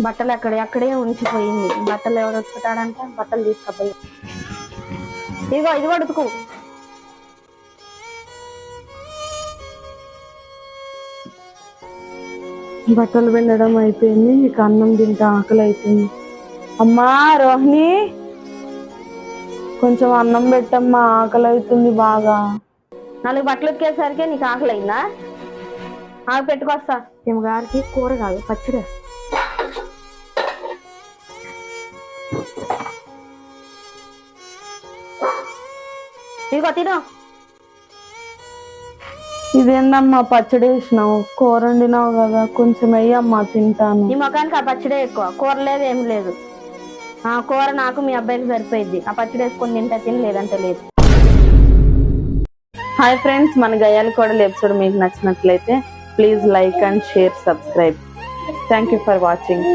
బట్టలు అక్కడ అక్కడే ఉంచిపోయింది. బట్టలు ఎవరు ఉతుకుతాడంటే బట్టలు తీసుకపోయి. ఇదిగో ఇది కూడా ఉతుకు. బట్టలు పిండడం అయిపోయింది నీకు అన్నం తింటా ఆకలి అయిపోయింది. అమ్మా రోహిణి! కొంచెం అన్నం పెట్టమ్మా ఆకలి అవుతుంది బాగా. నాలుగు బట్టలు ఉతికేసరికి నీకు ఆకలి అయిందా? ఆకు పెట్టుకొస్తా మేము గారికి కూర కాదు పచ్చడి ఇదిగో తిను. ఇదేందమ్మా పచ్చడి వేసినావు? కూర వండినావు కదా కొంచెం వెయ్యమ్మా తింటాను. నీ ముఖానికి ఆ పచ్చడే ఎక్కువ. కూర లేదు ఏం లేదు. ఆ కూర నాకు మీ అబ్బాయికి సరిపోయింది ఆ పచ్చడి వేసుకొని తింటే తిని లేదంటే లేదు. హాయ్ ఫ్రెండ్స్ మన గయాల కోడలు ఎపిసోడ్ మీకు నచ్చినట్లయితే please like and share subscribe. Thank you for watching.